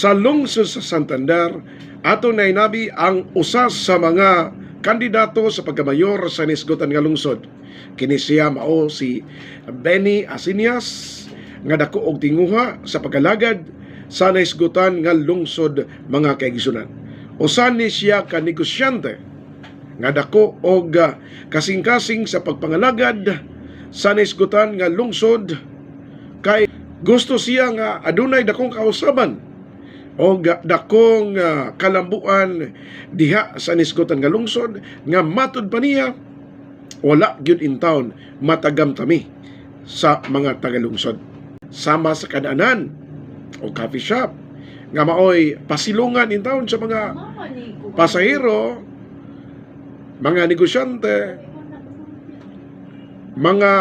Sa lungsod sa Santander, ato na inabi ang usa sa mga kandidato sa pagkamayor sa nisgotan nga lungsod. Kini siya mao si Benny Asinias nga dako og tinguha sa pagkalagad sa nisgotan nga lungsod mga kaigsunan. Usa ni siya ka negosyante nga dako og kasing-kasing sa pagpangalagad sa nisgotan nga lungsod kay gusto siya nga adunay dakong kausaban o dakong ah, kalambuan diha sa nisgotan nga lungsod nga matud pa niya wala gyud in town matagam tami sa mga tagalungsod. Sama sa kananan o coffee shop nga maoy pasilungan in town sa mga pasahero mga negosyante mga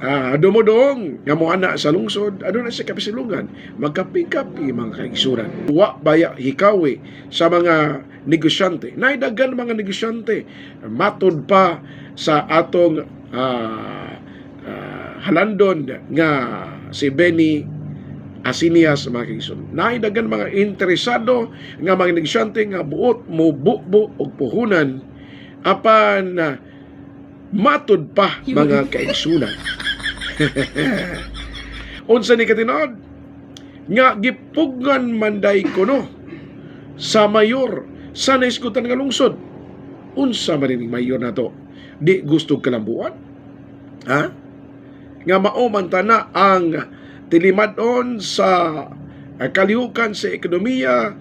ah, dumodong nga mo ana sa lungsod aduna sa kapisilungan. Magkapi-kapi mga kaigsuran. Wa baya hikawi sa mga negosyante. Naidagan mga negosyante. Matod pa sa atong ah, ah, halandon nga si Benny Asinias mga kaigsuran. Naidagan mga interesado nga mga negosyante nga buot mo bukbo og puhunan apan ah, matud pa mga kaigsunan. Unsa ni katinod? Nga gipugan manday kuno sa mayor sa naiskutan nga lungsod. Unsa man ining mayor na to? Di gusto kalambuan? Ha? Nga mao man tana ang tilimadon sa ah, kalihukan sa ekonomiya,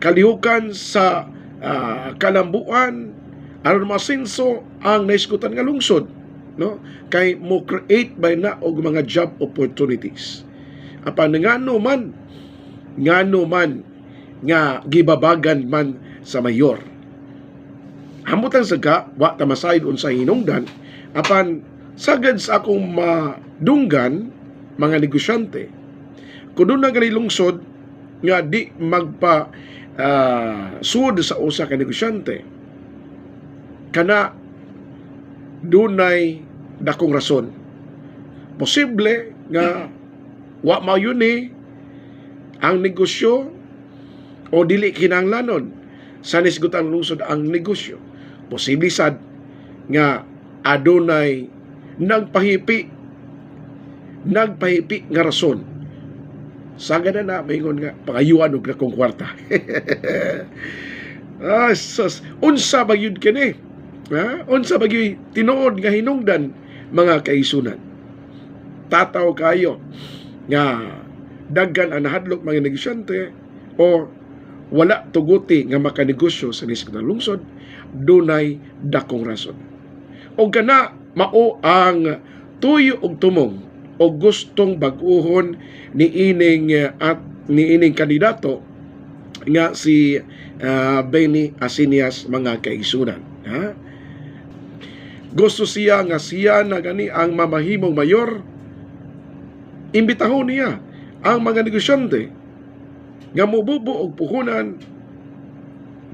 kalihukan sa ah, kalambuan, aron masinso ang naiskutan nga lungsod no? Kay mo create by na og mga job opportunities. Apan ngano man ngano man nga gibabagan man sa mayor. Hamutan sa ka wa ta masayod unsa hinungdan. Apan sagad sa akong madunggan mga negosyante kun na gali lungsod nga di magpa ah, sud sa usa ka negosyante kana dunay dakong rason. Posible nga wa mao ni ang negosyo o dili kinahanglanon sa nisgutang lungsod ang negosyo. Posible sad nga adunay nagpahipi nagpahipi nga rason Saga na na, maingon nga, pangayuan og dakong kwarta. ah, sus, unsa ba yun kini? Ha? Unsa ba gyud tinuod nga hinungdan mga kaisunan. Tataw kayo nga daggan ang nahadlok mga negosyante o wala tuguti nga makanegosyo sa nisik ng lungsod, dunay dakong rason. O kana mao ang tuyo og tumong o gustong baguhon ni ining eh, at ni ining kandidato nga si ah, Benny Asinias mga kaisunan. Ha? Gusto siya nga siya na gani ang mamahimong mayor. Imbitahon niya ang mga negosyante nga mububo og puhunan.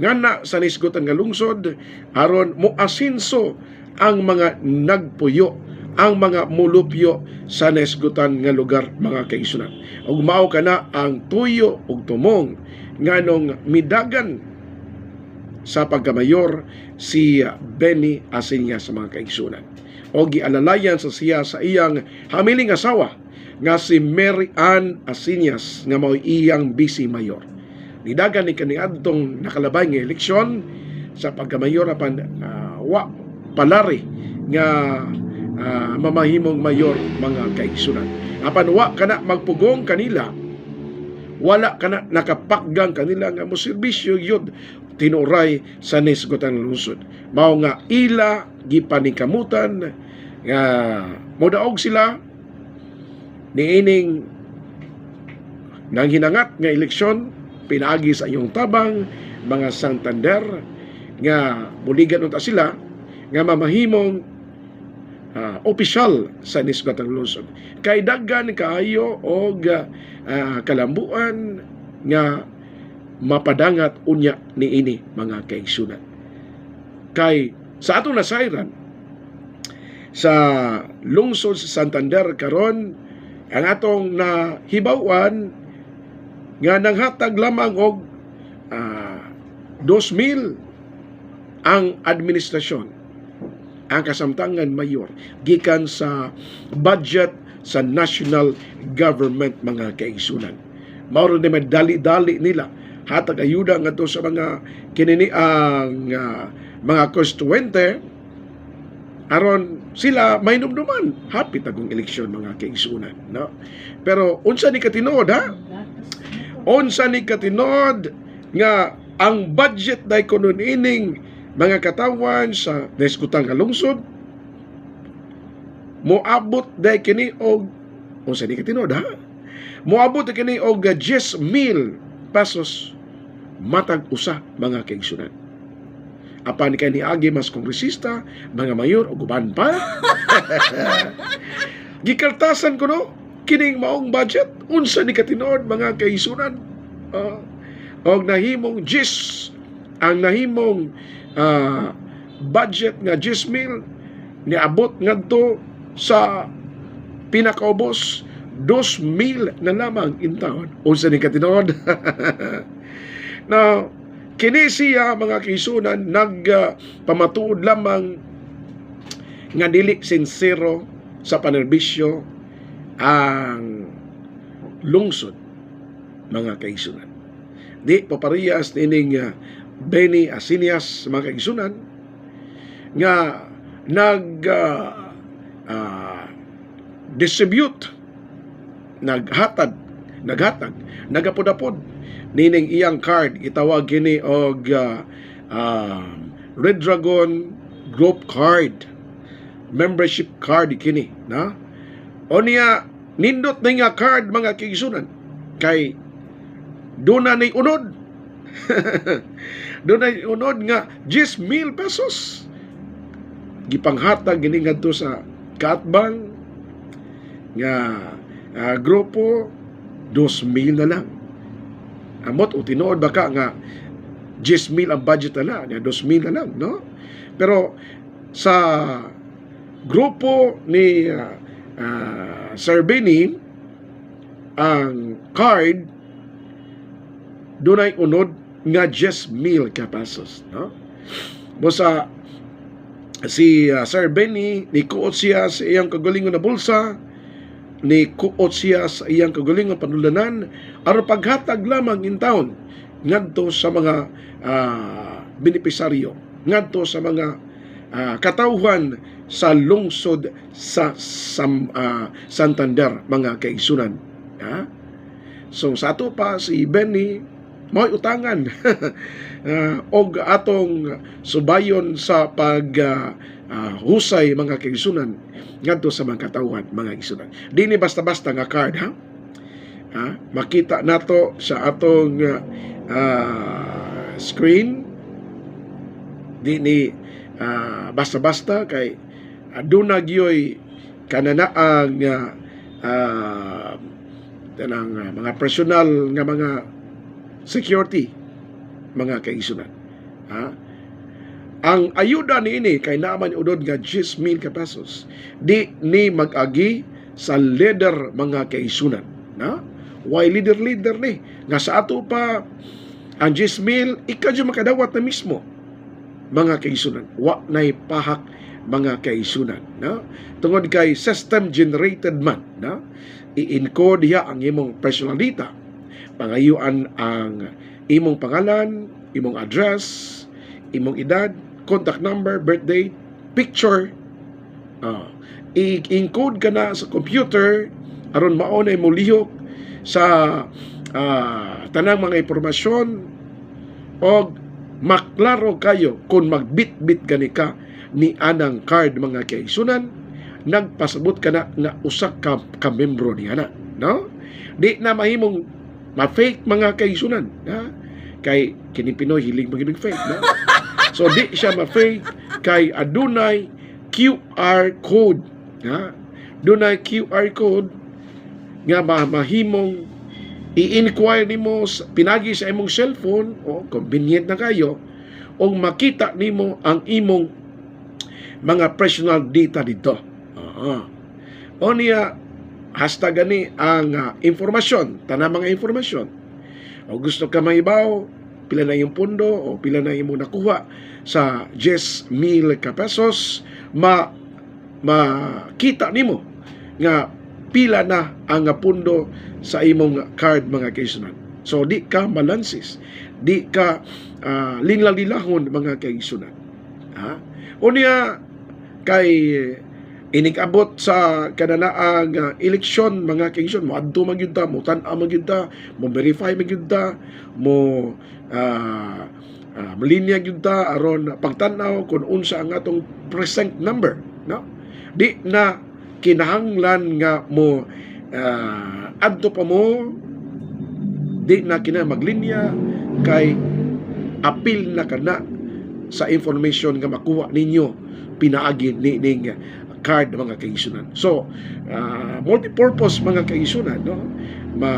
Nga na sa nisgotan nga lungsod aron moasinso ang mga nagpuyo ang mga mulupyo sa nisgotan nga lugar mga kaisunan. Ug mao kana ang tuyo ug tumong nganong midagan sa pagkamayor si Benny Asinya sa mga kaigsunan. O gialalayan sa siya sa iyang hamiling asawa nga si Mary Ann Asinyas nga mao iyang vice mayor. Nidagan ni kaniadtong nakalabay nga eleksyon sa pagkamayor apan ah, wa palari nga ah, mamahimong mayor mga kaigsunan. Apan wa kana magpugong kanila wala kana nakapakgang kanila nga mo serbisyo yun tinuray sa nisgotan lungsod. Mao nga ila gipaningkamutan nga modaog sila niining nang hinangat nga eleksyon pinaagi sa iyong tabang mga Santander nga muligan unta sila nga mamahimong ah, opisyal sa nisgotan lungsod. Kay daggan kaayo og ah, kalambuan nga mapadangat unya ni ini mga kaigsunan. Kay sa atong nasayran sa lungsod sa Santander karon ang atong nahibawan nga nanghatag lamang og ah, 2,000 ang administrasyon ang kasamtangan mayor gikan sa budget sa national government mga kaigsunan. Na may dali-dali nila hatag ayuda nga to sa mga kinini ang ah, mga konstituente aron sila may numduman. Hapit agong eleksyon mga kaigsunan no? Pero unsa ni katinuod ha? Unsa ni katinuod nga ang budget dai kunon ining mga katawan sa diskutang kalungsod moabot dai kini og unsa ni katinuod ha? Moabot kini og 10,000 pesos matag usa mga kaigsunan apan kay ni agi mas kongresista mga mayor o guban pa? Gikaltasan ko no kining maong budget unsa ni katinuod mga kaigsunan Ah, og nahimong GIS ang nahimong ah, budget nga 10,000 niabot ngadto sa pinakaubos 2,000 na lamang in taon. Unsa ni katinuod? na kini mga kaisunan nagpamatuod lamang nga dili sincero sa panerbisyo ang lungsod mga kaisunan. Di paparehas nining uh, Benny Asinias mga kaisunan nga nag uh, uh, distribute naghatag naghatag nagapod-apod. Nining iyang card itawag kini og uh, uh, Red Dragon group card. Membership card kini na? O niya nindot na nga card mga kaigsunan kay doon ni unod. Doon ni unod nga 10,000 pesos. Gipanghatag gini ngadto sa kaatbang nga ah, grupo 2,000 na lang. Amot o tinuod baka nga 10,000 ang budget na lang 2,000 na lang no? Pero sa grupo ni ah, ah, Sir Benny ang card dunay unod nga 10,000 ka pesos no? Busa si ah, Sir Benny ni siya sa iyang kagalingon na bulsa ni kuot siya sa iyang kagalingon panulanan aron paghatag lamang in town ngadto sa mga ah, benepisaryo ngadto sa mga ah, katawhan sa lungsod sa Sam, ah, Santander mga kaigsunan ha? so sa ato pa si Benny mo'y utangan. Ah, og atong subayon sa pag ah, ah, husay mga kaigsunan ngadto sa mga katawhan mga kaigsunan. Dini basta-basta nga card ha? Ha makita nato sa atong ah, screen. Dini ah, basta-basta kay aduna gyoy kananaang uh, uh, tanang ah, mga personal nga mga security mga kaisunan. Ha? Ang ayuda ni ini kay naman udod nga 10,000 ka. Di ni mag-agi sa leader mga kaisunan. Na? Why leader leader ni? Nga sa ato pa ang 10,000 ikadyo makadawat na mismo mga kaisunan. Wa nay pahak mga kaisunan. Na? Tungod kay system generated man. Na? I-encode diha ang imong personal data. Pangayuan ang imong pangalan, imong address, imong edad, contact number, birthday, picture. Uh, i-encode ka na sa computer aron maunay mo lihok sa uh, tanang mga impormasyon o maklaro kayo kung magbit-bit gani ka ni anang card mga kaisunan nagpasabot ka na nga usak ka, ka membro niya na no di na mahimong ma-fake mga kaisunan ha? kay kini Pinoy hilig maging fake no? so di siya ma-fake kay adunay QR code ha? dunay QR code nga ma- mahimong i-inquire nimo pinagi sa imong cellphone o convenient na kayo o makita nimo ang imong mga personal data dito. Oo. O niya, hasta gani ang ah, informasyon, tanang mga informasyon. o gusto ka maibaw pila na yung pundo o pila na yung nakuha sa 10,000 ka pesos ma makita nimo nga pila na ang pundo sa imong card mga kaisunan. So di ka balances, di ka uh, linlalilahon mga kaisunan. Ha? Unya kay inikabot sa kananaang uh, eleksyon mga kaigsoon mo adto man gyud ta mo tan-aw man gyud ta mo verify man gyud ta mo uh, uh, malinya gyud ta aron pagtan-aw kung unsa ang atong present number no? Di na kinahanglan nga mo uh, adto pa mo di na kina maglinya kay apil na kana sa information nga makuha ninyo pinaagi ni ning card mga kaigsunan. So, uh, multi-purpose mga kaigsunan, no? Ma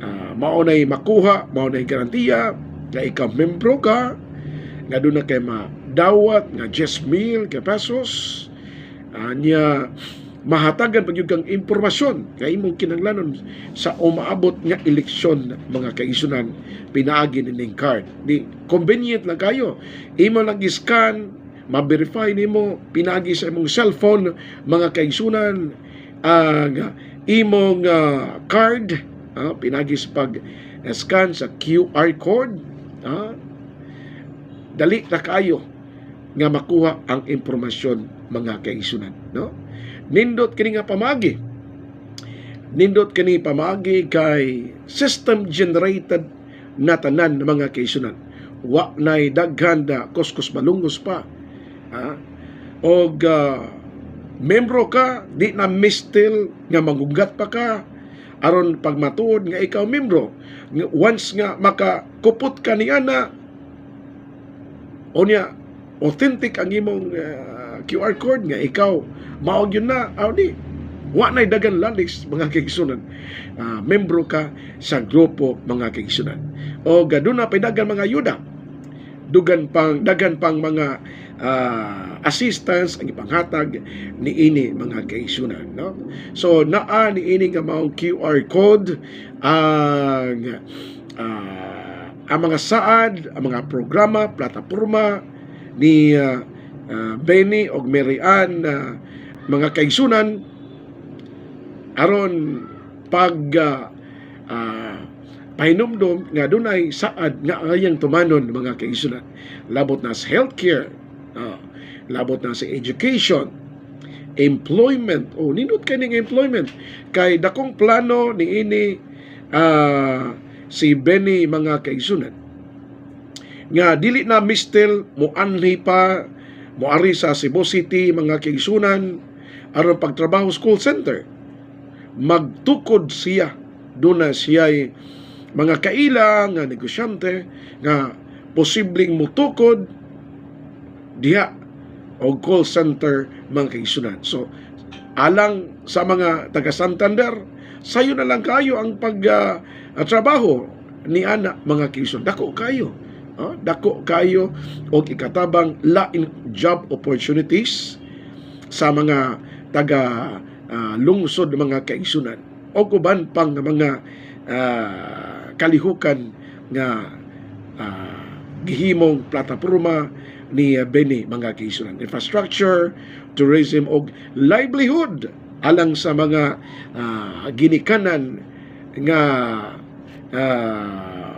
uh, maunay makuha, maunay garantiya nga ikaw membro ka, nga doon na kay madawat nga 10,000 ka pesos, uh, niya mahatagan pag kang impormasyon kay imong kinanglanon sa umaabot nga eleksyon mga kaisunan pinaagi ning card di convenient lang kayo imo lang scan ma-verify nimo pinagi sa imong cellphone mga kaigsunan ang imong uh, card uh, pinagi sa pag scan sa QR code uh, dali na kayo nga makuha ang impormasyon mga kaigsunan no? Nindot kini nga pamagi. Nindot kini pamagi kay system generated na tanan mga kaisunan wa nay daghan da kuskus malungos pa ha? og uh, membro ka di na mistil nga magugat pa ka. Aron pagmatuod nga ikaw membro once nga makakupot ka ni ana unya authentic ang imong uh, QR code nga ikaw mao yun na. Aw di. Wa nay dagan lalis mga kaigsunan uh, membro ka sa grupo mga kaigsunan o gaduna na dagan mga yuda dugan pang dagan pang mga uh, assistance ang ipanghatag ni ini mga kaisunan no? So naa ni ini nga maong QR code ang uh, ang mga saad ang mga programa plataporma ni uh, uh, Benny og Mary Ann uh, mga kaisunan aron pag uh, uh, pahinumdom nga dunay saad nga ayang tumanon mga kaisunan. Labot na sa healthcare uh, labot na sa education employment. Oh, nindot kaning employment. Kay dakong plano ni ini uh, si Benny mga kaisunan nga dili na mistel mo anhi pa mo ari sa Cebu City mga kaisunan aron pagtrabaho school center magtukod siya. Doon na siya mga kaila nga negosyante nga posibleng mutukod diha o call center mga kaisunan. So, alang sa mga taga Santander, sayo na lang kayo ang pagtrabaho uh, ni ana mga kaisunan. Dako kayo. Uh, dako kayo o ikatabang lain job opportunities sa mga taga uh, lungsod mga kaisunan o kuban pang mga uh, kalihukan nga uh, gihimong plataporma ni Benny mga kaisunan infrastructure tourism o livelihood alang sa mga uh, ginikanan nga uh,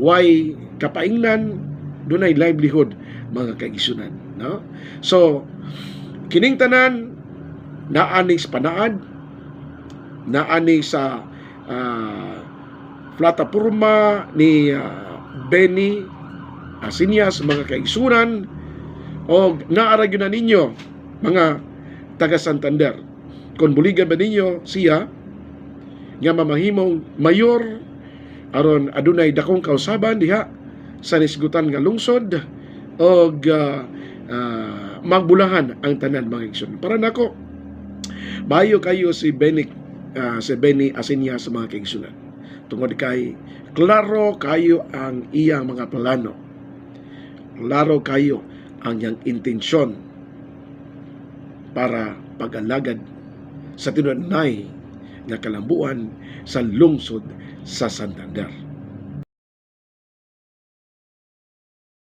way kapaingnan dunay livelihood mga kaigsunan no? So kining tanan naani sa panaad naani sa uh, plataporma ni uh, Benny Asinyas mga kaigsunan o naaragyo na ninyo mga taga Santander kung buligan ba ninyo siya nga mamahimong mayor aron adunay dakong kausaban diha sa nisgutan nga lungsod og uh, uh, magbulahan ang tanan mga igsoon para nako Mayo kayo si Benny uh, si Benny Asinya sa mga kaigsunan. Tungod kay klaro kayo ang iyang mga plano. Klaro kayo ang iyang intensyon para pag-alagad sa tinunay nga kalambuan sa lungsod sa Santander.